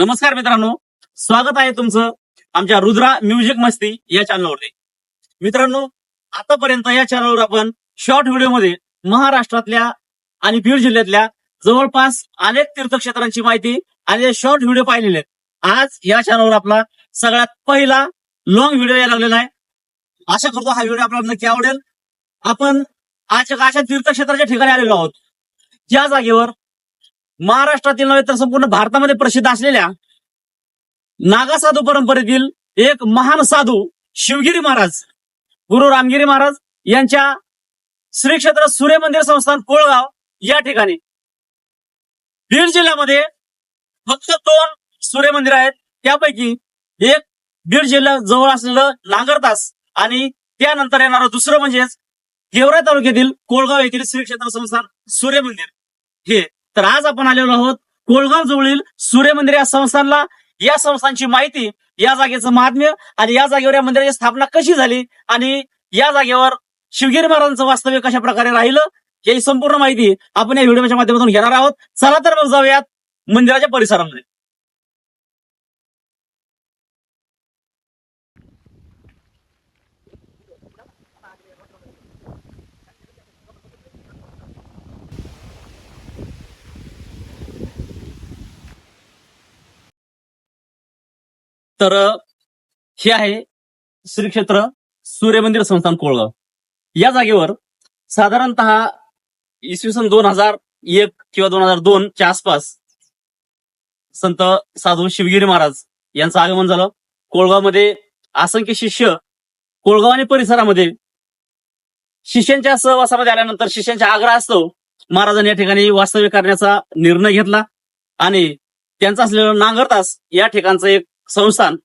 नमस्कार मित्रांनो. स्वागत आहे तुमचं आमच्या रुद्रा म्युझिक मस्ती या चॅनलवरती मित्रांनो आतापर्यंत या चॅनलवर आपण शॉर्ट व्हिडिओमध्ये महाराष्ट्रातल्या आणि बीड जिल्ह्यातल्या जवळपास अनेक तीर्थक्षेत्रांची माहिती आणि शॉर्ट व्हिडिओ पाहिलेले आहेत. आज या चॅनलवर आपला सगळ्यात पहिला लॉंग व्हिडिओ यायला लागलेला आहे. आशा करतो हा व्हिडिओ आपल्याला नक्की आवडेल. आपण आज अशा तीर्थक्षेत्राच्या ठिकाणी आलेलो आहोत. ज्या जागेवर महाराष्ट्रातील नव्हे तर संपूर्ण भारतामध्ये प्रसिद्ध असलेल्या नागासाधू परंपरेतील एक महान साधू शिवगिरी महाराज गुरु रामगिरी महाराज यांच्या श्री क्षेत्र सूर्य मंदिर संस्थान कोळगाव या ठिकाणी. बीड जिल्ह्यामध्ये फक्त दोन सूर्य मंदिर आहेत. त्यापैकी एक बीड जिल्ह्या जवळ असलेलं नागरतास आणि त्यानंतर येणारं दुसरं म्हणजेच गेवराई तालुक्यातील कोळगाव येथील श्री क्षेत्र संस्थान सूर्य मंदिर. हे तर आज आपण आलेलो आहोत कोळगाव जवळील सूर्य मंदिर या संस्थानला. या संस्थांची माहिती या जागेचं महात्म्य आणि या जागेवर या मंदिराची स्थापना कशी झाली आणि या जागेवर शिवगिरी महाराजांचं वास्तव्य कशा प्रकारे राहिलं याची संपूर्ण माहिती आपण या व्हिडिओच्या माध्यमातून घेणार आहोत. चला तर मग जाऊयात मंदिराच्या परिसरामध्ये. तर हे आहे श्री क्षेत्र सूर्यमंदिर संस्थान कोळगाव. या जागेवर साधारणतः इसवी सन दोन हजार एक किंवा दोन हजार दोन च्या आसपास संत साधू शिवगिरी महाराज यांचं आगमन झालं. कोळगावमध्ये असंख्य शिष्य कोळगाव आणि परिसरामध्ये शिष्यांच्या सहवासामध्ये आल्यानंतर शिष्यांच्या आग्रह असतो महाराजांनी या ठिकाणी वास्तव्य करण्याचा निर्णय घेतला आणि त्यांचा असलेला नांगरतास या ठिकाणचं एक संस्थान.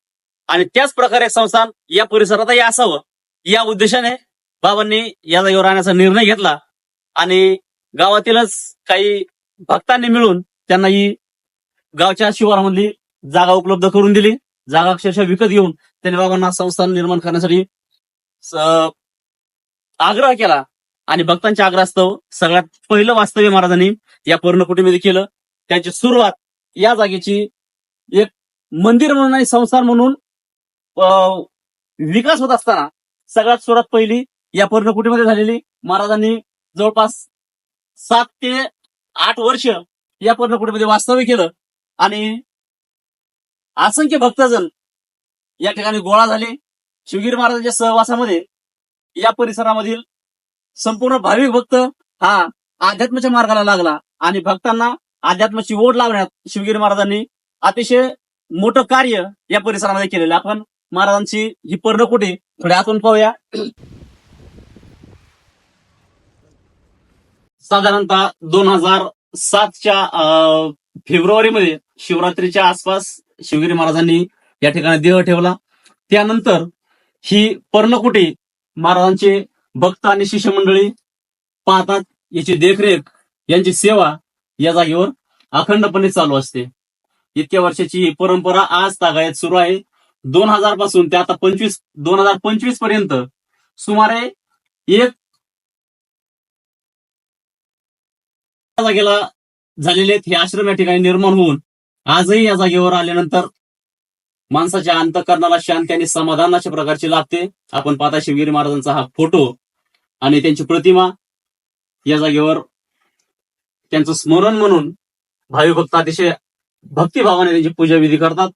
आणि त्याच प्रकारे संस्थान या परिसरातही असावं. या उद्देशाने बाबांनी या जागेवर राहण्याचा निर्णय घेतला. आणि गावातीलच काही भक्तांनी मिळून त्यांना ही गावच्या शिवारामधली जागा उपलब्ध करून दिली. जागा अक्षरशः विकत घेऊन त्यांनी बाबांना संस्थान निर्माण करण्यासाठी आग्रह केला. आणि भक्तांच्या आग्रहास्तव सगळ्यात पहिलं वास्तव्य महाराजांनी या पर्णकुटीमध्ये केलं. त्यांची सुरुवात या जागेची एक मंदिर म्हणून आणि संस्थान म्हणून अं, विकास होत असताना सगळ्यात सुरुवात पहिली या पर्णकुटीमध्ये झालेली. महाराजांनी जवळपास सात ते आठ वर्ष या पर्णकुटीमध्ये वास्तव्य केलं आणि असंख्य भक्तजन या ठिकाणी गोळा झाले. शिवगिरी महाराजांच्या सहवासामध्ये या परिसरामधील संपूर्ण भाविक भक्त हा अध्यात्माच्या मार्गाला लागला आणि भक्तांना अध्यात्माची ओढ लावण्यात शिवगिरी महाराजांनी अतिशय मोठं कार्य या परिसरामध्ये केलेलं आपण महाराजांची ही पर्णकुटी थोड्या आतून पाहूया. साधारणतः दोन हजार सातच्या फेब्रुवारीमध्ये शिवरात्रीच्या आसपास शिवगिरी महाराजांनी या ठिकाणी देह ठेवला. त्यानंतर ही पर्णकुटी महाराजांचे भक्त आणि शिष्यमंडळी पाहतात. याची देखरेख यांची सेवा या जागेवर अखंडपणे चालू असते. इतक्या वर्षाची ही परंपरा आज तागायत सुरू आहे. दोन हजारपासून ते आता पंचवीस दोन हजार पंचवीसपर्यंत सुमारे एक या जागेला झालेले आहेत. हे आश्रम या ठिकाणी निर्माण होऊन आजही या जागेवर आल्यानंतर माणसाच्या अंतकरणाला शांती आणि समाधान अशा प्रकारची लाभते आपण पाहता शिवगिरी महाराजांचा हा फोटो आणि त्यांची प्रतिमा या जागेवर त्यांचं स्मरण म्हणून भावी भक्त अतिशय भक्तिभावाने त्यांची पूजा विधी करतात.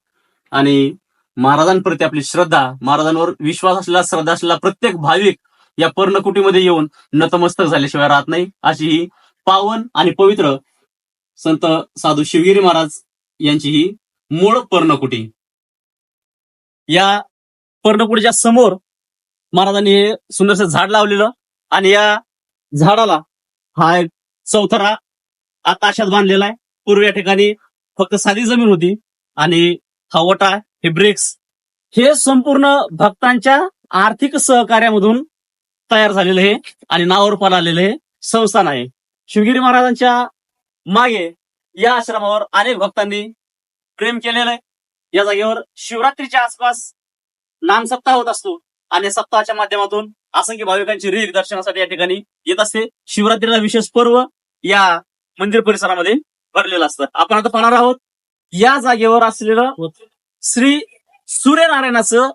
आणि महाराजांप्रती आपली श्रद्धा महाराजांवर विश्वास असलेला श्रद्धा असलेला प्रत्येक भाविक या पर्णकुटीमध्ये येऊन नतमस्तक झाल्याशिवाय राहत नाही. अशी ही पावन आणि पवित्र संत साधू शिवगिरी महाराज यांची ही मूळ पर्णकुटी. या पर्णकुटीच्या समोर महाराजांनी हे सुंदरसं झाड लावलेलं आणि या झाडाला हा एक चौथरा आकाशात बांधलेला आहे. पूर्वी या ठिकाणी फक्त साधी जमीन होती आणि हवटा हे ब्रेक्स हे संपूर्ण भक्तांच्या आर्थिक सहकार्यामधून तयार झालेलं हे आणि नावावर आलेलं हे संस्थान आहे. शिवगिरी महाराजांच्या मागे या आश्रमावर अनेक भक्तांनी प्रेम केलेलं आहे. या जागेवर शिवरात्रीच्या आसपास नामसप्ताह होत असतो आणि सप्ताहाच्या माध्यमातून असंख्य भाविकांची रीर दर्शनासाठी या ठिकाणी येत असते. शिवरात्रीला विशेष पर्व या मंदिर परिसरामध्ये भरलेलं असतं. आपण आता पाहणार आहोत या जागेवर असलेलं श्री सूर्यनारायणाचं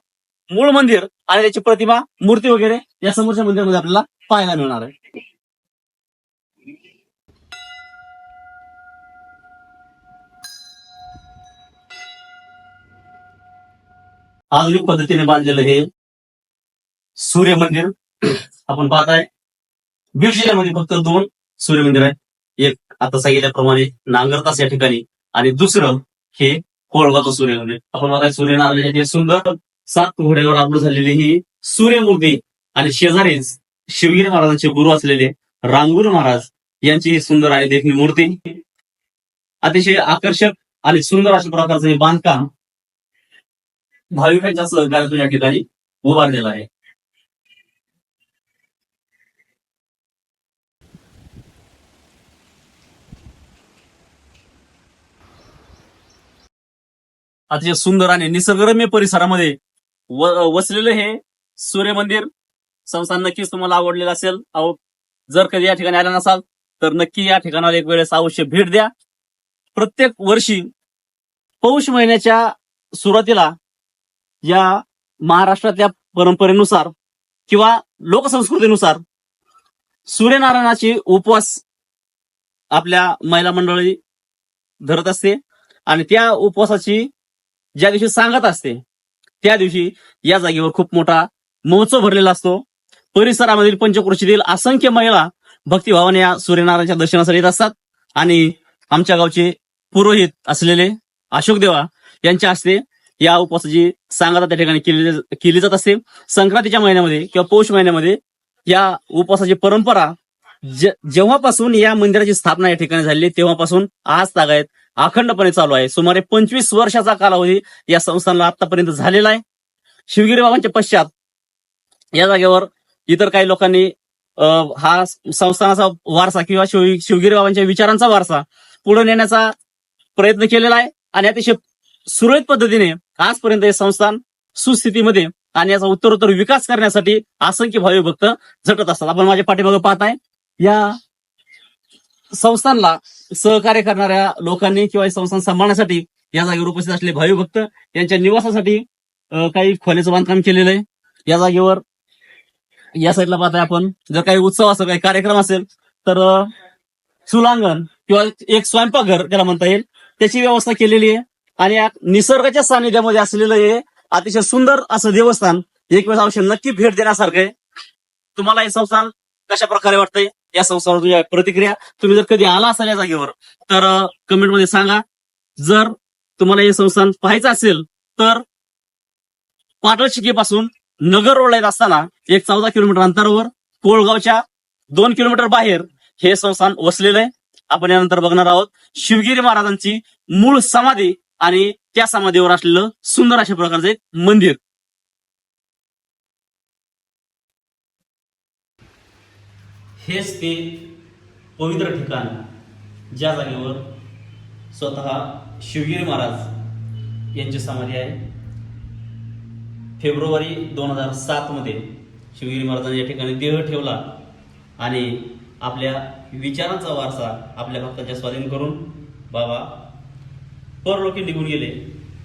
मूळ मंदिर आणि त्याची प्रतिमा मूर्ती वगैरे या समोरच्या मंदिरामध्ये आपल्याला पाहायला मिळणार आहे. आधुनिक पद्धतीने बांधलेलं हे सूर्य मंदिर आपण पाहताय. बीड जिल्ह्यामध्ये फक्त दोन सूर्य मंदिर आहे एक आता सांगितल्याप्रमाणे नांगरतास या ठिकाणी आणि दुसरं हे कोळगावचं सूर्य आपण बघा सूर्यनारायणाचे सुंदर सात घोड्यावर आबरू झालेली ही सूर्यमूर्ती आणि शेजारीच शिवगिरी महाराजांचे गुरु असलेले रांगुर महाराज यांची ही सुंदर आणि देखणी मूर्ती. अतिशय आकर्षक आणि सुंदर अशा प्रकारचं हे बांधकाम भाविकांच्या सहकार्यातून या ठिकाणी उभारलेलं आहे. अतिशय सुंदर आणि निसर्गरम्य परिसरामध्ये व- वसलेलं हे सूर्य मंदिर. संस्थान नक्कीच तुम्हाला आवडलेलं असेल. अहो जर कधी या ठिकाणी आला नसाल तर नक्की या ठिकाणाला एक वेळेस अवश्य भेट द्या. प्रत्येक वर्षी पौष महिन्याच्या सुरुवातीला या महाराष्ट्रातल्या परंपरेनुसार किंवा लोकसंस्कृतीनुसार सूर्यनारायणाची उपवास आपल्या महिला मंडळी धरत असते. आणि त्या उपवासाची ज्या दिवशी सांगत असते त्या दिवशी या जागेवर खूप मोठा महोत्सव भरलेला असतो. परिसरामधील पंचक्रोशीतील असंख्य महिला भक्तिभावाने या सूर्यनारायणाच्या दर्शनासाठी येत असतात आणि आमच्या गावचे पुरोहित असलेले अशोक देवा यांच्या हस्ते या उपवासाची सांगता त्या ठिकाणी केली केली जात असते. संक्रांतीच्या महिन्यामध्ये किंवा पौष महिन्यामध्ये या उपवासाची परंपरा जेव्हापासून या मंदिराची स्थापना या ठिकाणी झाली तेव्हापासून आज तागायत अखंडपणे चालू आहे. सुमारे पंचवीस वर्षाचा कालावधी या संस्थांना आतापर्यंत झालेला आहे. शिवगिरी बाबांच्या पश्चात या जागेवर इतर काही लोकांनी हा संस्थानाचा वारसा किंवा शिव शिवगिरी बाबांच्या विचारांचा वारसा पुढे नेण्याचा प्रयत्न केलेला आहे. आणि अतिशय सुरळीत पद्धतीने आजपर्यंत हे संस्थान सुस्थितीमध्ये आणि याचा उत्तरोत्तर विकास करण्यासाठी असंख्य भावी भक्त झटत असतात. आपण माझ्या पाठीमागे पाहताय. या संस्थानला सहकार्य करणाऱ्या लोकांनी किंवा संस्थान सांभाळण्यासाठी या जागेवर उपस्थित असलेले भावी भक्त यांच्या निवासासाठी काही खोल्याचं बांधकाम केलेलं आहे. या जागेवर या साईडला पाहताय आपण जर काही उत्सव असेल काही कार्यक्रम असेल तर सुलांगण किंवा एक स्वयंपाकघर त्याला म्हणता येईल. त्याची व्यवस्था केलेली आहे. आणि या निसर्गाच्या सानिध्यामध्ये असलेलं हे अतिशय सुंदर असं देवस्थान एक वेळेस अवश्य नक्की भेट देण्यासारखं आहे. तुम्हाला हे संस्थान कशा प्रकारे वाटतंय? या संस्थावर तुझ्या प्रतिक्रिया तुम्ही जर कधी आला असाल या जागेवर तर कमेंटमध्ये सांगा. जर तुम्हाला हे संस्थान पाहायचं असेल तर पाटण शिकेपासून नगर रोडला येत असताना एक चौदा किलोमीटर अंतरावर कोळगावच्या दोन किलोमीटर बाहेर हे संस्थान वसलेलं आहे. आपण यानंतर बघणार आहोत शिवगिरी महाराजांची मूळ समाधी आणि त्या समाधीवर असलेलं सुंदर अशा प्रकारचं एक मंदिर. हेच ते पवित्र ठिकाण ज्या जागेवर स्वतः शिवगिरी महाराज यांची समाधी आहे. फेब्रुवारी दोन हजार सातमध्ये शिवगिरी महाराजांनी या ठिकाणी देह ठेवला आणि आपल्या विचारांचा वारसा आपल्या भक्तांच्या स्वाधीन करून बाबा परलोकी निघून गेले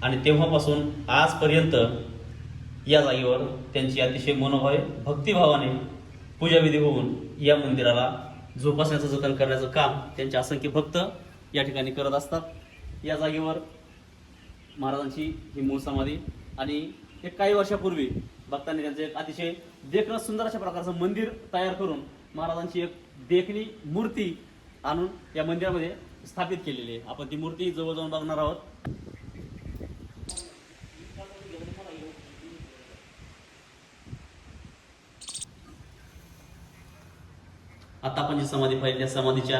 आणि तेव्हापासून आजपर्यंत या जागेवर त्यांची अतिशय मनोभावे भक्तिभावाने पूजाविधी होऊन या मंदिराला जोपासण्याचं जतन करण्याचं काम त्यांचे असंख्य भक्त या ठिकाणी करत असतात. या जागेवर महाराजांची ही मूळ समाधी आणि एक काही वर्षापूर्वी भक्तांनी त्यांचं एक अतिशय देखणं सुंदर अशा प्रकारचं मंदिर तयार करून महाराजांची एक देखणी मूर्ती आणून या मंदिरामध्ये स्थापित केलेली आहे. आपण ती मूर्ती जवळ जाऊन बघणार आहोत. आता आपण जी समाधी पाहिली त्या समाधीच्या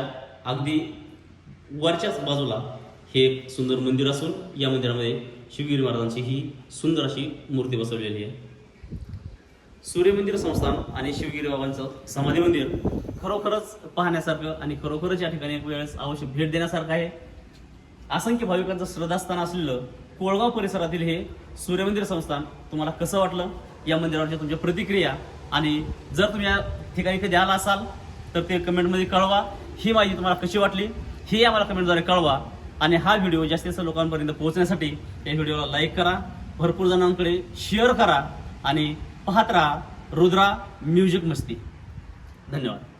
अगदी वरच्याच बाजूला हे एक सुंदर मंदिर असून या मंदिरामध्ये शिवगिरी महाराजांची ही सुंदर अशी मूर्ती बसवलेली आहे. सूर्यमंदिर संस्थान आणि शिवगिरी बाबांचं समाधी मंदिर खरोखरच पाहण्यासारखं आणि खरोखरच या ठिकाणी एक वेळेस अवश्य भेट देण्यासारखं आहे. असंख्य भाविकांचं श्रद्धास्थान असलेलं कोळगाव परिसरातील हे सूर्यमंदिर संस्थान तुम्हाला कसं वाटलं? या मंदिरावरच्या तुमच्या प्रतिक्रिया आणि जर तुम्ही या ठिकाणी कधी आला असाल तर ते कमेंटमध्ये कळवा. ही माहिती तुम्हाला कशी वाटली ही आम्हाला कमेंटद्वारे कळवा. आणि हा व्हिडिओ जास्तीत जास्त लोकांपर्यंत पोहोचण्यासाठी या व्हिडिओला लाईक करा भरपूर जणांकडे शेअर करा आणि पाहत राहा रुद्रा म्युझिक मस्ती. धन्यवाद.